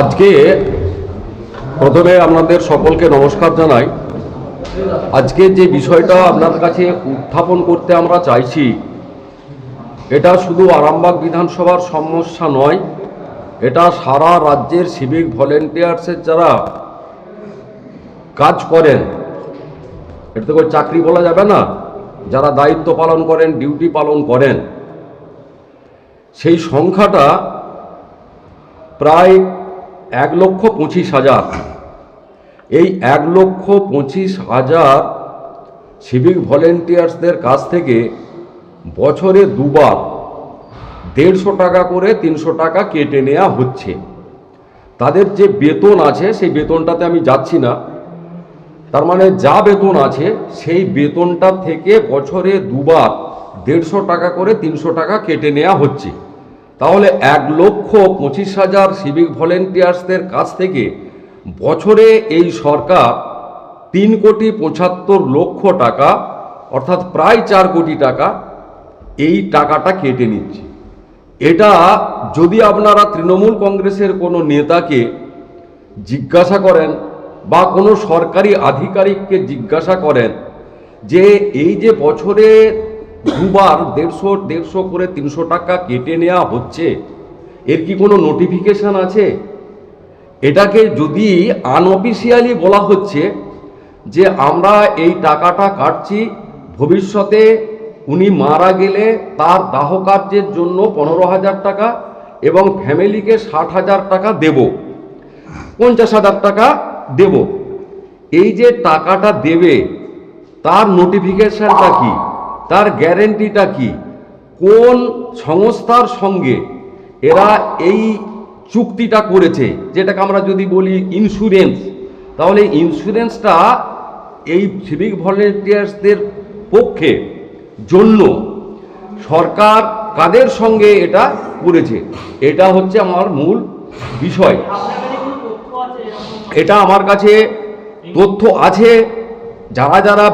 আজকে প্রথমে আপনাদের সকলকে নমস্কার জানাই। আজকে যে বিষয়টা আপনার কাছে উত্থাপন করতে আমরা চাইছি, এটা শুধু আরামবাগ বিধানসভার সমস্যা নয়, এটা সারা রাজ্যের সিভিক ভলেন্টিয়ার্সের যারা কাজ করেন এটা তো চাকরি বলা যাবে না, যারা দায়িত্ব পালন করেন ডিউটি পালন করেন, সেই সংখ্যাটা প্রায় এক লক্ষ পঁচিশ হাজার। এই এক লক্ষ পঁচিশ হাজার সিভিক ভলেন্টিয়ার্সদের কাছ থেকে বছরে দুবার দেড়শো টাকা করে তিনশো টাকা কেটে নেওয়া হচ্ছে। তাদের যে বেতন আছে, সেই বেতনটাতে আমি যাচ্ছি না। তার মানে যা বেতন আছে, সেই বেতনটা থেকে বছরে দুবার দেড়শো টাকা করে তিনশো টাকা কেটে নেওয়া হচ্ছে। তাহলে এক লক্ষ পঁচিশ হাজার সিভিক ভলেন্টিয়ার্সদের কাছ থেকে বছরে এই সরকার তিন কোটি পঁচাত্তর লক্ষ টাকা, অর্থাৎ প্রায় চার কোটি টাকা, এই টাকাটা কেটে নিচ্ছে। এটা যদি আপনারা তৃণমূল কংগ্রেসের কোনো নেতাকে জিজ্ঞাসা করেন বা কোনো সরকারি আধিকারিককে জিজ্ঞাসা করেন যে এই যে বছরে দুবার দেড়শো দেড়শো করে তিনশো টাকা কেটে নেওয়া হচ্ছে। এর কি কোনো নোটিফিকেশন আছে? এটাকে যদি আনঅফিসিয়ালি বলা হচ্ছে যে আমরা এই টাকাটা কাটছি, ভবিষ্যতে উনি মারা গেলে তার দাহ কার্যের জন্য পনেরো হাজার টাকা এবং ফ্যামিলিকে ষাট হাজার টাকা দেব, পঞ্চাশ হাজার টাকা দেব। এই যে টাকাটা দেবে, তার নোটিফিকেশনটা কি? তার গ্যারেন্টিটা কি? কোন সংস্থার সঙ্গে এরা এই চুক্তিটা করেছে? যেটাকে আমরা যদি বলি ইন্স্যুরেন্স তাহলে ইন্স্যুরেন্সটা এই সিভিক ভলেন্টিয়ার্সদের পক্ষে জন্য সরকার কাদের সঙ্গে এটা করেছে? এটা হচ্ছে আমার মূল বিষয়। এটা আমার কাছে তথ্য আছে। যারা যারা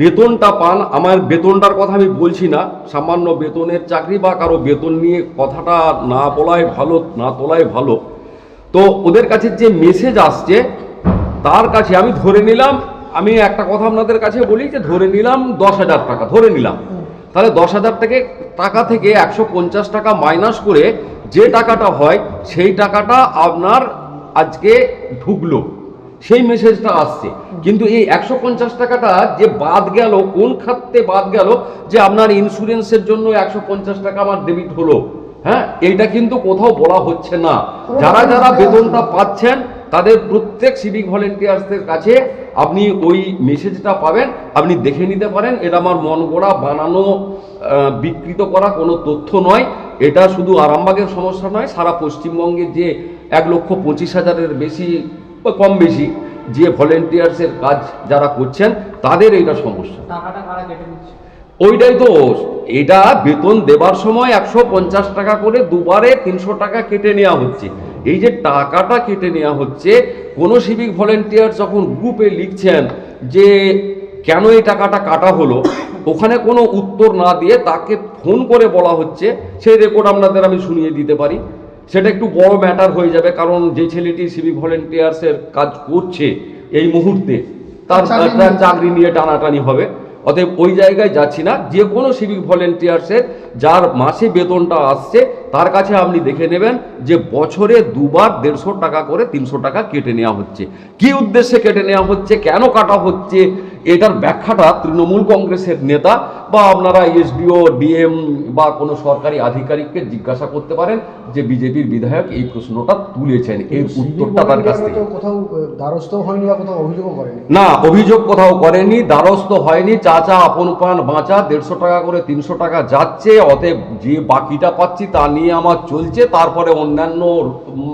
বেতনটা পান, আমার বেতনটার কথা আমি বলছি না, সামান্য বেতনের চাকরি বা কারও বেতন নিয়ে কথাটা না বলাই ভালো, না তোলাই ভালো। তো ওদের কাছে যে মেসেজ আসছে, তার কাছে আমি ধরে নিলাম, আমি একটা কথা আপনাদের কাছে বলি যে ধরে নিলাম দশ হাজার টাকা, ধরে নিলাম। তাহলে দশ হাজার থেকে টাকা থেকে একশো পঞ্চাশ টাকা মাইনাস করে যে টাকাটা হয়, সেই টাকাটা আপনার আজকে ঢুকলো। সেই মেসেজটা আসছে। কিন্তু এই একশো পঞ্চাশ টাকাটা যে বাদ গেল কোন খাতে বাদ গেল যে আপনার ইন্স্যুরেন্সের জন্য একশো পঞ্চাশ টাকা আমার ডেবিট হলো হ্যাঁ? এইটা কিন্তু কোথাও বলা হচ্ছে না। যারা যারা বেতনটা পাচ্ছেন তাদের প্রত্যেক সিভিক ভলেন্টিয়ার্সদের কাছে আপনি ওই মেসেজটা পাবেন। আপনি দেখে নিতে পারেন এটা আমার মন গড়া বানানো বিকৃত করা কোনো তথ্য নয়। এটা শুধু আরামবাগের সমস্যা নয় সারা পশ্চিমবঙ্গে যে এক লক্ষ পঁচিশ হাজারের বেশি বা কম বেশি যে ভলেন্টিয়ার্সের কাজ যারা করছেন তাদের এইটা সমস্যা। ওইটাই তো এটা বেতন দেবার সময় একশো পঞ্চাশ টাকা করে দুবারে তিনশো টাকা কেটে নেওয়া হচ্ছে। এই যে টাকাটা কেটে নেওয়া হচ্ছে কোনো সিভিক ভলেন্টিয়ার যখন গ্রুপে লিখছেন যে কেন এই টাকাটা কাটা হলো ওখানে কোনো উত্তর না দিয়ে তাকে ফোন করে বলা হচ্ছে সেই রেকর্ড আপনাদের আমি শুনিয়ে দিতে পারি। সেটা একটু বড় ম্যাটার হয়ে যাবে কারণ যে ছেলেটি সিভিক ভলেন্টিয়ার্সের কাজ করছে এই মুহূর্তে তার চাকরি তার চাকরি নিয়ে টানাটানি হবে। অতএব ওই জায়গায় যাচ্ছি না যে কোনো সিভিক ভলেন্টিয়ার্সের যার মাসে বেতনটা আসছে তার কাছে আপনি দেখে নেবেন যে বছরে দুবার দেড়শো টাকা করে তিনশো টাকা কেটে নেওয়া হচ্ছে। কি উদ্দেশ্যে কেটে নেওয়া হচ্ছে? কেন কাটা হচ্ছে? এটার ব্যাখ্যাটা তৃণমূল কংগ্রেসের নেতা বা আপনারা এসডিও ডিএম বা কোনো সরকারি আধিকারিককে জিজ্ঞাসা করতে পারেন যে বিজেপির বিধায়ক এই প্রশ্নটা তুলেছেন এই উত্তরটা তার কাছ থেকে। কোথাও দ্বারস্থ হয়নি বা কোথাও অভিযোগও করেনি। না অভিযোগ কোথাও করেনি দ্বারস্থ হয়নি চাচা আপন পান বাঁচা দেড়শো টাকা করে তিনশো টাকা যাচ্ছে অতএব যে বাকিটা পাচ্ছি তা নিয়ে আমার চলছে, তারপরে অন্যান্য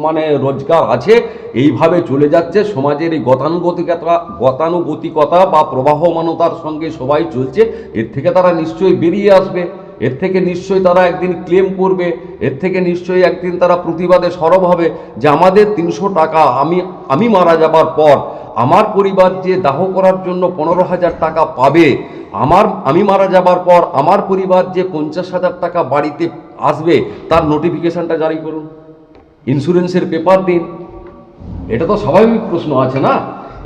মানে রোজগার আছে, এইভাবে চলে যাচ্ছে। সমাজের এই গতানুগতিকতা গতানুগতিকতা বা প্রবাহমানতার সঙ্গে সবাই চলছে, এর থেকে তারা নিশ্চয়ই বেরিয়ে আসবে, এর থেকে নিশ্চয়ই তারা একদিন ক্লেম করবে, এর থেকে নিশ্চয়ই একদিন তারা প্রতিবাদে সরব হবে যে আমাদের তিনশো টাকা, আমি আমি মারা যাবার পর আমার পরিবার যে দাহ করার জন্য পনেরো হাজার টাকা পাবে আমার, আমি মারা যাবার পর আমার পরিবার যে পঞ্চাশ হাজার টাকা বাড়িতে আসবে, তার নোটিফিকেশনটা জারি করুন। ইন্স্যুরেন্সের পেপার দিন। এটা তো স্বাভাবিক প্রশ্ন আছে না?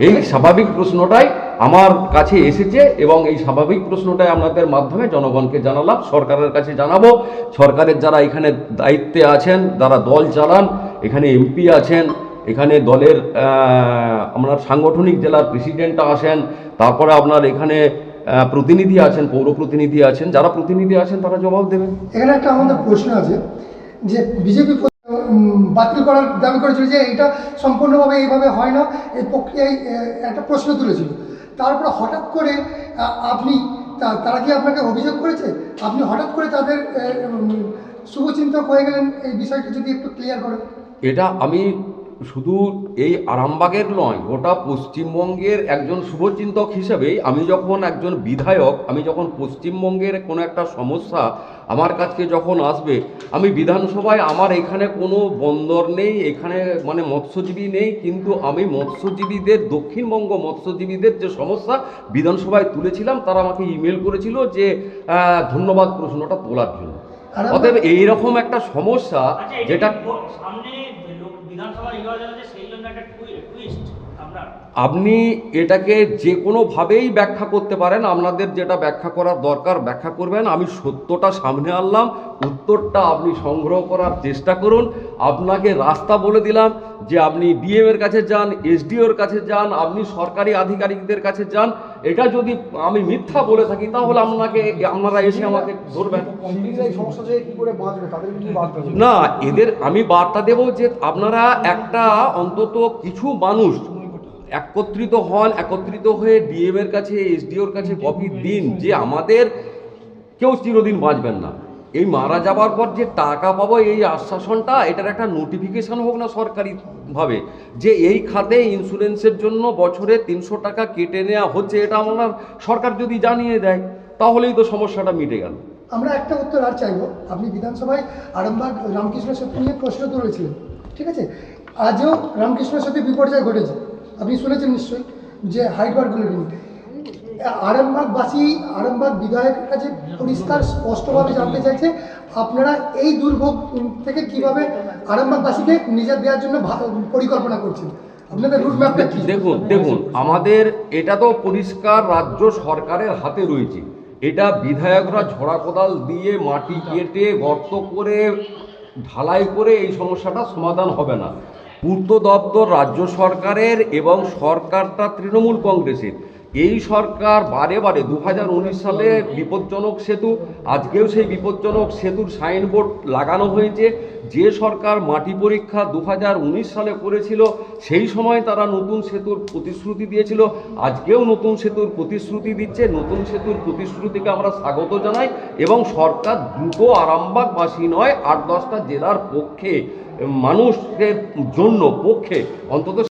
এই স্বাভাবিক প্রশ্নটাই আমার কাছে এসেছে এবং এই স্বাভাবিক প্রশ্নটাই আপনাদের মাধ্যমে জনগণকে জানালাম, সরকারের কাছে জানাব। সরকারের যারা এখানে দায়িত্বে আছেন, যারা দল চালান, এখানে এমপি আছেন, এখানে দলের আপনার সাংগঠনিক জেলার প্রেসিডেন্ট আসেন, তারপরে আপনার এখানে প্রতিনিধি আছেন পৌর প্রতিনিধি আছেন। যারা প্রতিনিধি আছেন তারা জবাব দেবেন। এখানে একটা আমাদের প্রশ্ন আছে যে বিজেপি বাতিল করার দাবি করেছিল যে এটা সম্পূর্ণভাবে এইভাবে হয় না এই প্রক্রিয়ায় একটা প্রশ্ন তুলেছিল। তারপরে হঠাৎ করে আপনি তারা কি আপনাকে অভিযোগ করেছে? আপনি হঠাৎ করে তাদের শুভচিন্তক হয়ে গেলেন এই বিষয়টা যদি একটু ক্লিয়ার করেন। এটা আমি শুধু এই আরামবাগের নয় গোটা পশ্চিমবঙ্গের একজন শুভচিন্তক হিসেবেই আমি যখন একজন বিধায়ক আমি যখন পশ্চিমবঙ্গের কোনো একটা সমস্যা আমার কাছে যখন আসবে আমি বিধানসভায় আমার এখানে কোনো বন্দর নেই এখানে মানে মৎস্যজীবী নেই কিন্তু আমি মৎস্যজীবীদের দক্ষিণবঙ্গ মৎস্যজীবীদের যে সমস্যা বিধানসভায় তুলেছিলাম তারা আমাকে ইমেল করেছিল যে ধন্যবাদ প্রশ্নটা তোলার জন্য। অতএব এইরকম একটা সমস্যা আচ্ছা যেটা সামনে বিধানসভা নির্বাচন সেই জন্য একটা টুইস্ট আপনি এটাকে যে কোনোভাবেই ব্যাখ্যা করতে পারেন। আপনাদের যেটা ব্যাখ্যা করার দরকার ব্যাখ্যা করবেন। আমি সত্যটা সামনে আনলাম উত্তরটা আপনি সংগ্রহ করার চেষ্টা করুন। আপনাকে রাস্তা বলে দিলাম যে আপনি ডিএম এর কাছে যান এসডিওর কাছে যান আপনি সরকারি আধিকারিকদের কাছে যান। এটা যদি আমি মিথ্যা বলে থাকি তাহলে আপনাকে আপনারা এসে আমাকে ধরবেন? না এদের আমি বার্তা দেব যে আপনারা একটা অন্তত কিছু মানুষ একত্রিত হন, একত্রিত হয়ে ডিএম এর কাছে এসডিওর কাছে কপি দিন যে আমাদের কেউ চিরদিন বাঁচবেন না। এই মারা যাবার পর যে টাকা পাবো, এই আশ্বাসনটা, এটার একটা নোটিফিকেশন হোক না সরকারিভাবে, যে এই খাতে ইন্স্যুরেন্সের জন্য বছরে তিনশো টাকা কেটে নেওয়া হচ্ছে, এটা আমার সরকার যদি জানিয়ে দেয়, তাহলেই তো সমস্যাটা মিটে গেল। আমরা একটা উত্তর আর চাইব। আপনি বিধানসভায় আরামবাগ রামকৃষ্ণ সেতু নিয়ে প্রশ্ন তুলেছিলেন, ঠিক আছে? আজও রামকৃষ্ণ সেতু বিপর্যয় ঘটেছে। আপনি শুনেছেন নিশ্চয়ই যে হাইডবারগুলো নিয়ে আরামবাগবাসী আরামবাগ বিধায়কের কাছে পরিষ্কার স্পষ্টভাবে জানতে চাইছে, আপনারা এই দুর্ভোগ থেকে কীভাবে আরামবাগবাসীকে নিজে দেওয়ার জন্য পরিকল্পনা করছেন? আপনাদের দেখুন দেখুন, আমাদের এটা তো পরিষ্কার রাজ্য সরকারের হাতে রয়েছে। এটা বিধায়করা ঝড়া কোদাল দিয়ে মাটি কেটে গর্ত করে, ঢালাই করে এই সমস্যাটা সমাধান হবে না। পূর্ত দপ্তর রাজ্য সরকারের এবং সরকারটা তৃণমূল কংগ্রেসের। এই সরকার বারে বারে দু হাজার উনিশ সালে বিপজ্জনক সেতু, আজকেও সেই বিপজ্জনক সেতুর সাইনবোর্ড লাগানো হয়েছে। যে সরকার মাটি পরীক্ষা দু হাজার উনিশ সালে করেছিল, সেই সময় তারা নতুন সেতুর প্রতিশ্রুতি দিয়েছিল। আজকেও নতুন সেতুর প্রতিশ্রুতি দিচ্ছে। নতুন সেতুর প্রতিশ্রুতিকে আমরা স্বাগত জানাই এবং সরকার দ্রুত আরামবাগবাসী নয়, আট দশটা জেলার পক্ষে, মানুষের জন্য পক্ষে, অন্তত